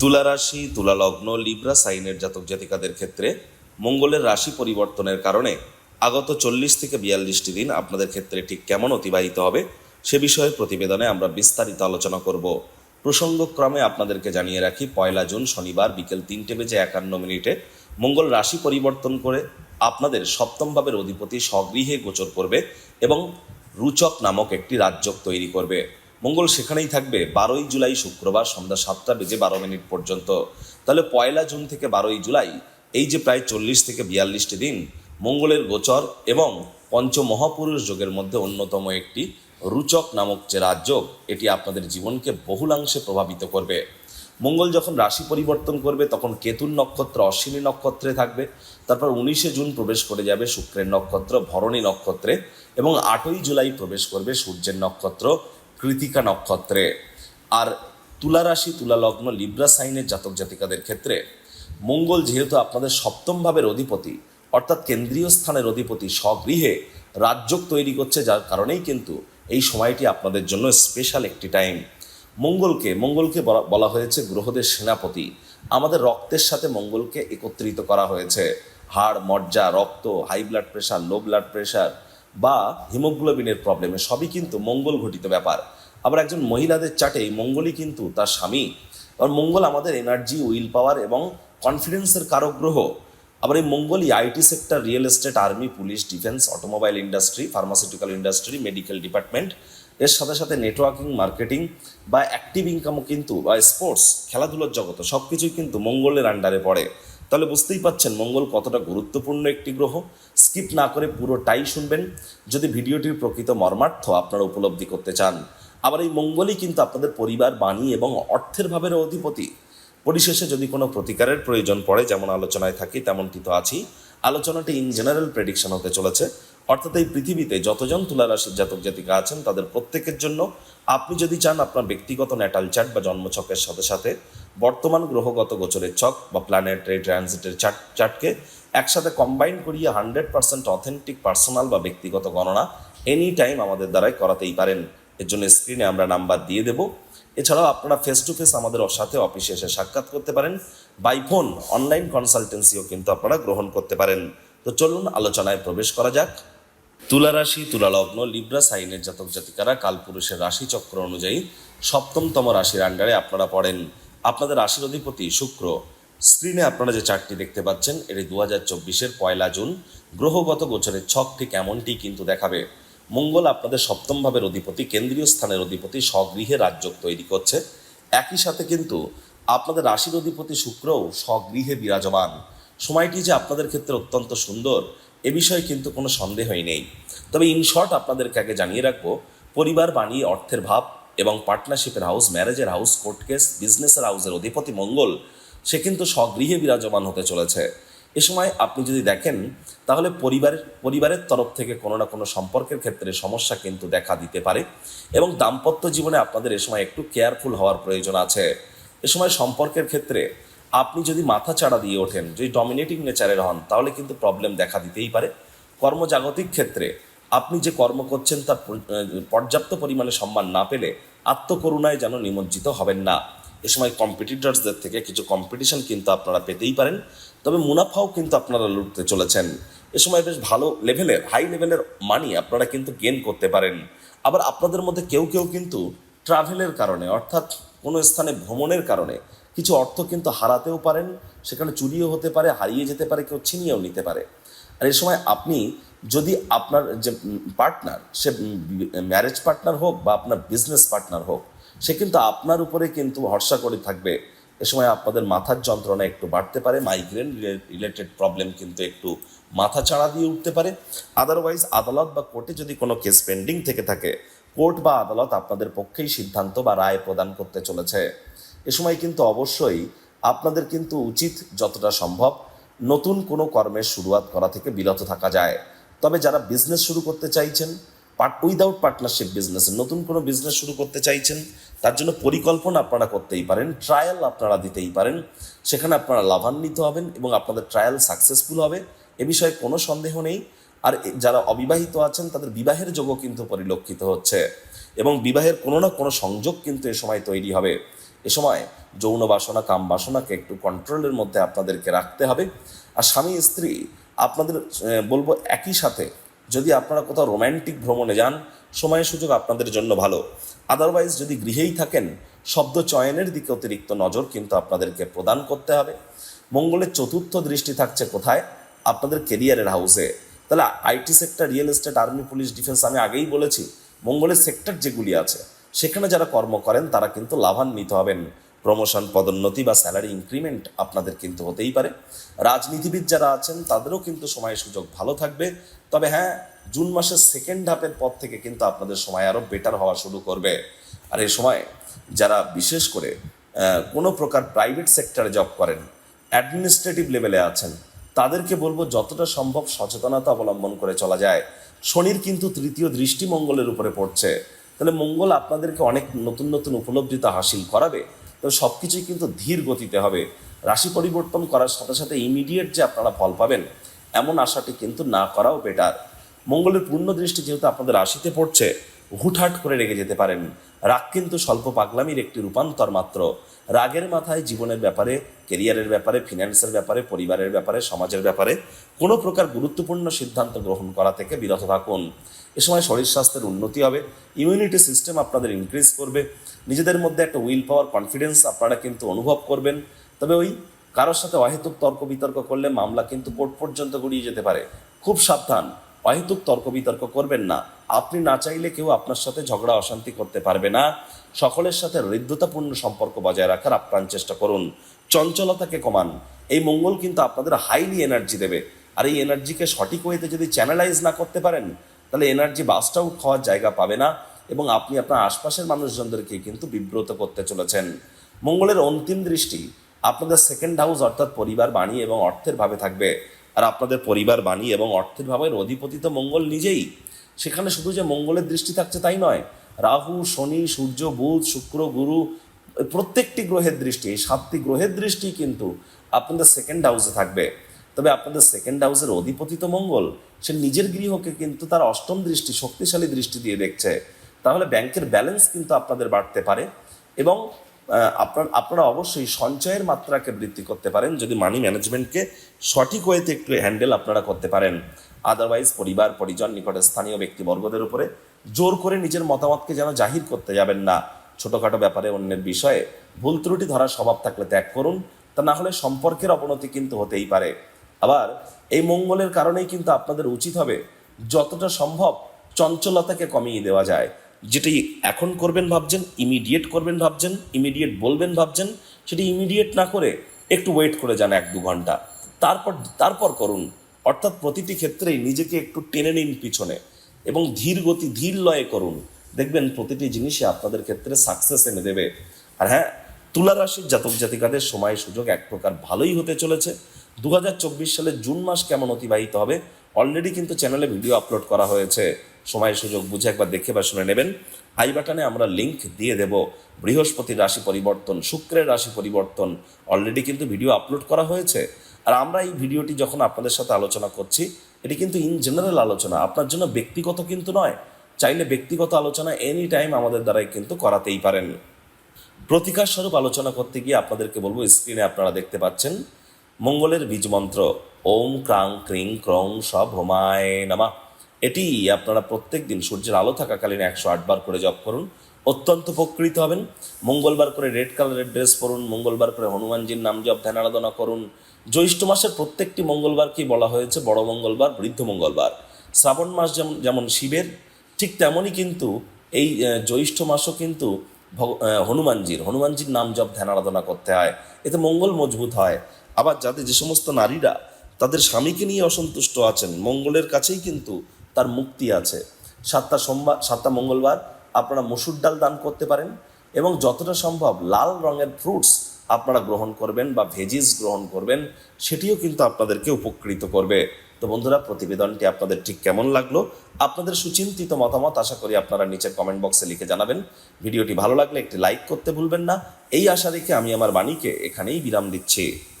তুলা রাশি তুলা লগ্ন লিব্রা, সাইনের জাতক জাতিকাদের ক্ষেত্রে মঙ্গলের রাশি পরিবর্তনের কারণে আগত চল্লিশ থেকে বিয়াল্লিশটি দিন আপনাদের ক্ষেত্রে ঠিক কেমন অতিবাহিত হবে সে বিষয়ে প্রতিবেদনে আমরা বিস্তারিত আলোচনা করব। প্রসঙ্গক্রমে আপনাদেরকে জানিয়ে রাখি, পয়লা জুন, শনিবার বিকেল তিনটে বেজে একান্ন মিনিটে মঙ্গল রাশি পরিবর্তন করে আপনাদের সপ্তম ভাবের অধিপতি স্বগৃহে গোচর করবে এবং রুচক নামক একটি রাজ্য তৈরি করবে। মঙ্গল সেখানেই থাকবে। বারোই জুলাই শুক্রবার সন্ধ্যা সাতটা বেজে বারো মিনিট পর্যন্ত। তাহলে পয়লা জুন থেকে বারোই জুলাই, এই যে প্রায় চল্লিশ থেকে বিয়াল্লিশটি দিন মঙ্গলের গোচর এবং পঞ্চমহাপুরুষ যোগের মধ্যে অন্যতম একটি রুচক নামক যে রাজযোগ এটি আপনাদের জীবনকে বহুলাংশে প্রভাবিত করবে। মঙ্গল যখন রাশি পরিবর্তন করবে, তখন কেতুর নক্ষত্র অশ্বিনী নক্ষত্রে থাকবে। তারপর উনিশে জুন প্রবেশ করে যাবে শুক্রের নক্ষত্র, ভরণী নক্ষত্রে এবং আটই জুলাই প্রবেশ করবে সূর্যের নক্ষত্র। কৃতিকা নক্ষত্রে। আর তুলা রাশি লিব্রা সাইনের জাতক জাতিকাদের ক্ষেত্রে মঙ্গল যেহেতু আপনাদের সপ্তম ভাবের অধিপতি, অর্থাৎ কেন্দ্রীয় স্থানের অধিপতি স্বগৃহে রাজ্যক তৈরি করছে, যার কারণেই কিন্তু এই সময়টি আপনাদের জন্য স্পেশাল একটি টাইম মঙ্গলকে মঙ্গলকে বলা- বলা হয়েছে গ্রহদের সেনাপতি। আমাদের রক্তের সাথে মঙ্গলকে একত্রিত করা হয়েছে। হাড়, মজ্জা, রক্ত high blood pressure low blood pressure বা হিমোগ্লোবিনের প্রবলেমে সবই কিন্তু মঙ্গল ঘটিত ব্যাপার। আবার একজন মহিলাদের চাটে মঙ্গলই কিন্তু তার স্বামী। কারণ মঙ্গল আমাদের এনার্জি উইল পাওয়ার এবং কনফিডেন্সের কারক গ্রহ। আবার এই মঙ্গলই IT sector real estate army police defence automobile industry pharmaceutical industry medical department এর সাথে সাথে নেটওয়ার্কিং মার্কেটিং বা অ্যাক্টিভ ইনকামও কিন্তু বা স্পোর্টস খেলাধুলোর জগত সব কিছুই কিন্তু মঙ্গলের আন্ডারে পড়ে। তাহলে বুঝতেই পাচ্ছেন মঙ্গল কতটা গুরুত্বপূর্ণ একটি গ্রহ। স্কিপ না করে পুরোটাই শুনবেন। যদি ভিডিওটির প্রকৃত মর্মার্থ আপনারা উপলব্ধি করতে চান, আবার এই মঙ্গলই কিন্তু আপনাদের পরিবার, বাণী এবং অর্থের ভাবের অধিপতি। পরিশেষে যদি কোনো প্রতিকারের প্রয়োজন পড়ে, যেমন আলোচনায় থাকি, তেমনটি তো আছি আলোচনাটি ইন জেনারেল প্রেডিকশন হতে চলেছে। অর্থাৎ এই পৃথিবীতে যতজন তুলা রাশির জাতক জাতিকা আছেন, তাদের প্রত্যেকের জন্য আপনি যদি চান আপনার ব্যক্তিগত ন্যাটাল চার্ট বা জন্মছকের সাথে সাথে বর্তমান গ্রহগত গোচরের ছক বা প্ল্যানেটারি ট্রানজিটের চার্ট চার্টকে একসাথে কম্বাইন করিয়ে হান্ড্রেড পার্সেন্ট অথেন্টিক পার্সোনাল বা ব্যক্তিগত গণনা এনি টাইম আমাদের দ্বারাই করাতেই পারেন। এর জন্য স্ক্রিনে আমরা নাম্বার দিয়ে দেবো। এছাড়াও আপনারা ফেস টু ফেস আমাদের সাথে অফিসে এসে সাক্ষাৎ করতে পারেন। বাই ফোন অনলাইন কনসালটেন্সিও কিন্তু আপনারা গ্রহণ করতে পারেন। তো চলুন আলোচনায় প্রবেশ করা যাক। তুলা রাশি, তুলা লগ্ন লিব্রা সাইনের জাতক জাতিকারা কালপুরুষের রাশিচক্র অনুযায়ী সপ্তমতম রাশির আন্ডারে আপনারা পড়েন। আপনাদের রাশির অধিপতি শুক্র। স্ক্রিনে আপনারা যে চার্টটি দেখতে পাচ্ছেন, এটি দু হাজার চব্বিশের পয়লা জুন। গ্রহগত গোচরের ছক ঠিক এমনটি কিন্তু দেখাবে। মঙ্গল আপনাদের সপ্তম ভাবের অধিপতি, কেন্দ্রীয় স্থানের অধিপতি, স্বগৃহে রাজ্য তৈরি করছে। একই সাথে কিন্তু আপনাদের রাশির অধিপতি শুক্রও স্বগৃহে বিরাজমান। সময়টি যে আপনাদের ক্ষেত্রে অত্যন্ত সুন্দর, এ বিষয়ে কিন্তু কোনো সন্দেহই নেই। তবে ইনশর্ট আপনাদেরকে আগে জানিয়ে রাখব, পরিবার বাণী, অর্থের ভাব এবং পার্টনারশিপের হাউস ম্যারেজের হাউস কোর্ট কেস বিজনেসের হাউসের অধিপতি মঙ্গল, সে কিন্তু স্বগৃহে বিরাজমান হতে চলেছে। এ সময় আপনি যদি দেখেন, তাহলে পরিবারের পরিবারের তরফ থেকে কোনো না কোনো সম্পর্কের ক্ষেত্রে সমস্যা কিন্তু দেখা দিতে পারে এবং দাম্পত্য জীবনে আপনাদের এ সময় একটু কেয়ারফুল হওয়ার প্রয়োজন আছে। এ সময় সম্পর্কের ক্ষেত্রে আপনি যদি মাথা চাড়া দিয়ে ওঠেন, যদি ডমিনেটিং নেচারের হন, তাহলে কিন্তু প্রবলেম দেখা দিতেই পারে। কর্মজাগতিক ক্ষেত্রে আপনি যে কর্ম করছেন তার পর্যাপ্ত পরিমাণে সম্মান না পেলে আত্মকরুণায় যেন নিমজ্জিত হবেন না। এ সময় কম্পিটিটরসদের থেকে কিছু কম্পিটিশন কিন্তু আপনারা পেতেই পারেন, তবে মুনাফাও কিন্তু আপনারা লুটতে চলেছেন। এ সময় বেশ ভালো লেভেলের হাই লেভেলের মানি আপনারা কিন্তু গেন করতে পারেন। আবার আপনাদের মধ্যে কেউ কেউ কিন্তু ট্রাভেলের কারণে, অর্থাৎ কোনো স্থানে ভ্রমণের কারণে কিছু অর্থ কিন্তু হারাতেও পারেন, সেখানে চুরিও হতে পারে, হারিয়ে যেতে পারে, কেউ ছিনিয়েও নিতে পারে। আর এ সময় আপনি যদি আপনার যে পার্টনার সে ম্যারেজ পার্টনার হোক বা আপনার বিজনেস পার্টনার হোক, সে কিন্তু আপনার উপরে কিন্তু ভরসা করে থাকবে। এ সময় আপনাদের মাথার যন্ত্রণা একটু বাড়তে পারে মাইগ্রেন রিলেটেড প্রবলেম কিন্তু একটু মাথা চাড়া দিয়ে উঠতে পারে। আদারওয়াইজ আদালত বা কোর্টে যদি কোনো কেস পেন্ডিং থেকে থাকে, কোর্ট বা আদালত আপনাদের পক্ষেই সিদ্ধান্ত বা রায় প্রদান করতে চলেছে। এ সময় কিন্তু অবশ্যই আপনাদের কিন্তু উচিত যতটা সম্ভব নতুন কোনো কর্মের শুরুয়াত করা থেকে বিরত থাকা যায়। তবে যারা বিজনেস শুরু করতে চাইছেন পার্ট উইদাউট পার্টনারশিপ বিজনেস নতুন কোনো বিজনেস শুরু করতে চাইছেন, তার জন্য পরিকল্পনা আপনারা করতেই পারেন ট্রায়াল আপনারা দিতেই পারেন, সেখানে আপনারা লাভান্বিত হবেন এবং আপনাদের ট্রায়াল সাকসেসফুল হবে, এ বিষয়ে কোনো সন্দেহ নেই। আর যারা অবিবাহিত আছেন, তাদের বিবাহের যোগও কিন্তু পরিলক্ষিত হচ্ছে এবং বিবাহের কোনো না কোনো সংযোগ কিন্তু এ সময় তৈরি হবে। এ সময় যৌন বাসনা, কাম বাসনাকে একটু কন্ট্রোলের মধ্যে আপনাদেরকে রাখতে হবে। আর স্বামী, স্ত্রী আপনাদের বলব একই সাথে যদি আপনারা কোথাও রোম্যান্টিক ভ্রমণে যান সময় সুযোগ আপনাদের জন্য ভালো। আদারওয়াইজ যদি গৃহেই থাকেন, শব্দ চয়নের দিকে অতিরিক্ত নজর কিন্তু আপনাদেরকে প্রদান করতে হবে। মঙ্গলের চতুর্থ দৃষ্টি থাকছে কোথায়? আপনাদের কেরিয়ারের হাউসে তাহলে IT sector real estate army police defence আমি আগেই বলেছি, মঙ্গলের সেক্টর যেগুলি আছে, সেখানে যারা কর্ম করেন তারা কিন্তু লাভান্বিত হবেন। প্রমোশন পদোন্নতি বা স্যালারি ইনক্রিমেন্ট আপনাদের কিন্তু হতেই পারে। রাজনীতিবিদ যারা আছেন, তাদেরও কিন্তু সময় সুযোগ ভালো থাকবে। তবে হ্যাঁ জুন মাসের সেকেন্ড হাফের পর থেকে কিন্তু আপনাদের সময় আরও বেটার হওয়া শুরু করবে। আর এই সময় যারা বিশেষ করে কোনো প্রকার প্রাইভেট সেক্টরে জব করেন অ্যাডমিনিস্ট্রেটিভ লেভেলে আছেন, তাদেরকে বলব যতটা সম্ভব সচেতনতা অবলম্বন করে চলা যায়। শনির কিন্তু তৃতীয় দৃষ্টি মঙ্গলের উপরে পড়ছে। তাহলে মঙ্গল আপনাদেরকে অনেক নতুন নতুন উপলব্ধিতা হাসিল করাবে। তো সব কিছুই কিন্তু ধীর গতিতে হবে। রাশি পরিবর্তন করার সাথে সাথে ইমিডিয়েট যে আপনারা ফল পাবেন, এমন আশাটি কিন্তু না করাও বেটার মঙ্গলের পূর্ণ দৃষ্টি যেহেতু আপনাদের রাশিতে পড়ছে হুটহাট করে রেগে যেতে পারেন। রাগ কিন্তু স্বল্প পাগলামির একটি রূপান্তর মাত্র। রাগের মাথায় জীবনের ব্যাপারে, কেরিয়ারের ব্যাপারে, ফিনান্সের ব্যাপারে, পরিবারের ব্যাপারে, সমাজের ব্যাপারে কোনো প্রকার গুরুত্বপূর্ণ সিদ্ধান্ত গ্রহণ করা থেকে বিরত থাকুন। এ সময় শরীর স্বাস্থ্যের উন্নতি হবে, ইমিউনিটি সিস্টেম আপনাদের ইনক্রিজ করবে, নিজেদের মধ্যে একটা উইল পাওয়ার কনফিডেন্স আপনারা কিন্তু অনুভব করবেন। তবে ওই কারোর সাথে অহেতুক তর্ক বিতর্ক করলে মামলা কিন্তু কোর্ট পর্যন্ত গড়িয়ে যেতে পারে। খুব সাবধান, অহেতুক তর্ক বিতর্ক করবেন না। আপনি না চাইলে কেউ আপনার সাথে ঝগড়া, অশান্তি করতে পারবে না। সকলের সাথে হৃদ্যতাপূর্ণ সম্পর্ক বজায় রাখার আপ্রাণ চেষ্টা করুন। চঞ্চলতাকে কমান। এই মঙ্গল কিন্তু আপনাদের হাইলি এনার্জি দেবে। আর এই এনার্জিকে সঠিক ওয়েতে যদি চ্যানেলাইজ না করতে পারেন, তাহলে এনার্জি বাস্ট আউট হওয়ার জায়গা পাবে না এবং আপনি আপনার আশপাশের মানুষজনদেরকে কিন্তু বিব্রত করতে চলেছেন। মঙ্গলের অন্তিম দৃষ্টি আপনাদের সেকেন্ড হাউস অর্থাৎ পরিবার, বাণী এবং অর্থের ভাবে থাকবে। আর আপনাদের পরিবার, বাণী এবং অর্থের ভাবের অধিপতি তো মঙ্গল নিজেই। সেখানে শুধু যে মঙ্গলের দৃষ্টি থাকছে তাই নয়, রাহু, শনি, সূর্য, বুধ, শুক্র, গুরু, প্রত্যেকটি গ্রহের দৃষ্টি, এই সাতটি গ্রহের দৃষ্টি কিন্তু আপনাদের সেকেন্ড হাউসে থাকবে। তবে আপনাদের সেকেন্ড হাউসের অধিপতি তো মঙ্গল, সে নিজের গৃহকে কিন্তু তার অষ্টম দৃষ্টি, শক্তিশালী দৃষ্টি দিয়ে দেখছে। তাহলে ব্যাংকের ব্যালেন্স কিন্তু আপনাদের বাড়তে পারে এবং আপনার, আপনারা অবশ্যই সঞ্চয়ের মাত্রাকে বৃদ্ধি করতে পারেন। যদি মানি ম্যানেজমেন্টকে সঠিক ওয়েতে একটু হ্যান্ডেল আপনারা করতে পারেন। আদারওয়াইজ পরিবার, পরিজন, নিকটে স্থানীয় ব্যক্তিবর্গদের উপরে জোর করে নিজের মতামতকে যেন জাহির করতে যাবেন না। ছোটোখাটো ব্যাপারে অন্যের বিষয়ে ভুল ত্রুটি ধরার স্বভাব থাকলে ত্যাগ করুন, তা না হলে সম্পর্কের অবনতি কিন্তু হতেই পারে। আবার এই মঙ্গলের কারণেই কিন্তু আপনাদের উচিত হবে যতটা সম্ভব চঞ্চলতাকে কমিয়ে দেওয়া যায়। যেটি এখন করবেন ভাবছেন ইমিডিয়েট করবেন ভাবছেন ইমিডিয়েট বলবেন ভাবছেন, সেটি ইমিডিয়েট না করে একটু ওয়েট করে যান এক দু ঘণ্টা। তারপর তারপর করুন। অর্থাৎ প্রতিটি ক্ষেত্রেই নিজেকে একটু টেনে নিন পিছনে এবং ধীর গতি, ধীর লয়ে করুন। দেখবেন প্রতিটি জিনিসই আপনাদের ক্ষেত্রে সাকসেস এনে দেবে। আর হ্যাঁ তুলা রাশির জাতক জাতিকাদের সময় সুযোগ এক প্রকার ভালোই হতে চলেছে। দু সালের জুন মাস কেমন অতিবাহিত হবে অলরেডি কিন্তু চ্যানেলে ভিডিও আপলোড করা হয়েছে। সময় সুযোগ বুঝে একবার দেখে বা শুনে নেবেন। আই বাটনে আমরা লিংক দিয়ে দেব। বৃহস্পতির রাশি পরিবর্তন, শুক্রের রাশি পরিবর্তন, অলরেডি কিন্তু ভিডিও আপলোড করা হয়েছে। আর আমরা এই ভিডিওটি যখন আপনাদের সাথে আলোচনা করছি, এটি কিন্তু ইন জেনারেল আলোচনা, আপনার জন্য ব্যক্তিগত কিন্তু নয়। চাইলে ব্যক্তিগত আলোচনা এনি টাইম আমাদের দ্বারাই কিন্তু করাতেই পারেন। প্রতিকার স্বরূপ আলোচনা করতে গিয়ে আপনাদেরকে বলব স্ক্রিনে আপনারা দেখতে পাচ্ছেন, মঙ্গলের বীজ মন্ত্র, ওম ক্রাং ক্রিং ক্রং সব হোমায় নামা। এটি আপনারা প্রত্যেক দিন সূর্যের আলো থাকাকালীন একশো আটবার করে জপ করুন অত্যন্ত উপকৃত হবেন। মঙ্গলবার করে রেড কালারের ড্রেস পরুন, মঙ্গলবার করে হনুমানজির নাম জপ, ধ্যান আরাধনা করুন। জ্যৈষ্ঠ মাসের প্রত্যেকটি মঙ্গলবারকেই বলা হয়েছে? বড় মঙ্গলবার, বৃদ্ধ মঙ্গলবার। শ্রাবণ মাস যেমন যেমন শিবের, ঠিক তেমনই কিন্তু এই জ্যৈষ্ঠ মাসও কিন্তু হনুমানজির হনুমানজির নাম জপ, ধ্যান আরাধনা করতে হয়। এতে মঙ্গল মজবুত হয়। আবার যাদের যে সমস্ত নারীরা, তাদের স্বামীকে নিয়ে অসন্তুষ্ট আছেন, মঙ্গলের কাছেই কিন্তু তার মুক্তি আছে। সাতটা সোমবার, সাতটা মঙ্গলবার আপনারা মসুর ডাল দান করতে পারেন এবং যতটা সম্ভব লাল রঙের ফ্রুটস আপনারা গ্রহণ করবেন বা ভেজিস গ্রহণ করবেন, সেটিও কিন্তু আপনাদেরকে উপকৃত করবে। তো বন্ধুরা, প্রতিবেদনটি আপনাদের ঠিক কেমন লাগল? আপনাদের সুচিন্তিত মতামত আশা করি আপনারা নিচের কমেন্ট বক্সে লিখে জানাবেন। ভিডিওটি ভালো লাগলে একটি লাইক করতে ভুলবেন না। এই আশা রেখে আমি আমার বাণীকে এখানেই বিরাম দিচ্ছি।